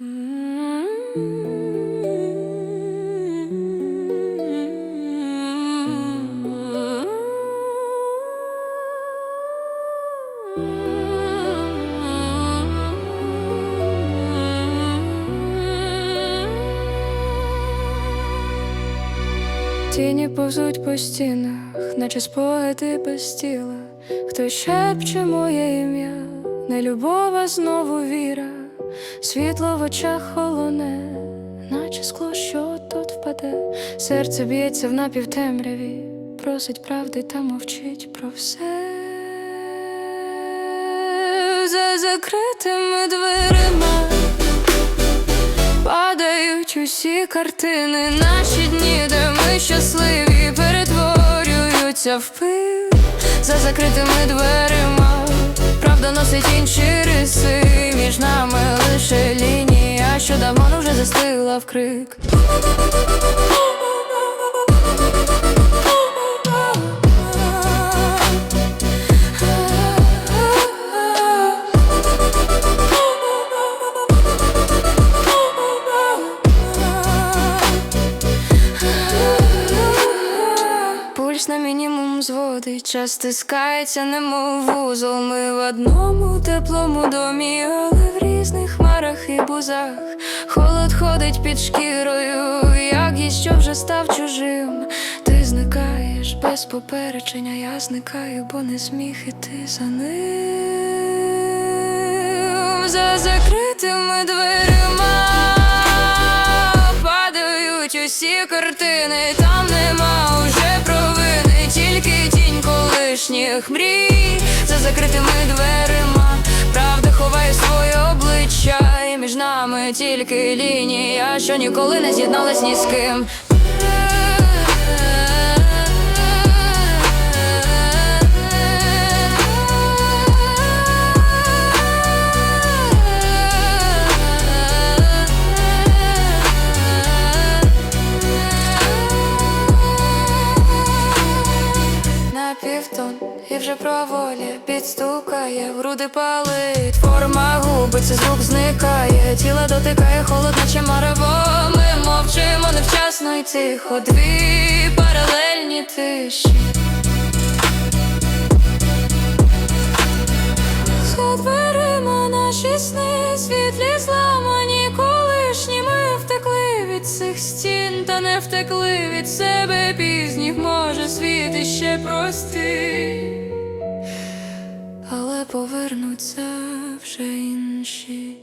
Тіні повзуть по стінах, наче спогади без тіла. Хтось шепче моє ім'я, не любов, а знову віра, світло в очах холоне, наче скло, що тут впаде. Серце б'ється в напівтемряві, просить правди та мовчить про все. За закритими дверима Падають усі картини, наші дні, де ми щасливі, перетворюються в пил за закритими дверима. Правда носить інші застигла в крик. На мінімум зводить, час стискається, немов вузол. Ми в одному теплому домі, хмарах і бузах. Холод ходить під шкірою, як і що вже став чужим. Ти зникаєш без попередження, я зникаю, бо не зміг іти за ним. За закритими дверима падають усі картини, там нема уже провини, тільки тінь колишніх мрій за закритими дверима. Правда ховає своє обличчя, між нами тільки лінія, що ніколи не з'єдналась ні з ким. Вже проволі підстукає, груди палить, форма губиться, звук зникає, тіло дотикає, холод, наче марево. Ми мовчимо невчасно й тихо, дві паралельні тиші. За дверима наші сни, світлі зламані колишні. Ми втекли від цих стін, та не втекли від себе пізніх. Може, світ іще простий, повернуться вже інші.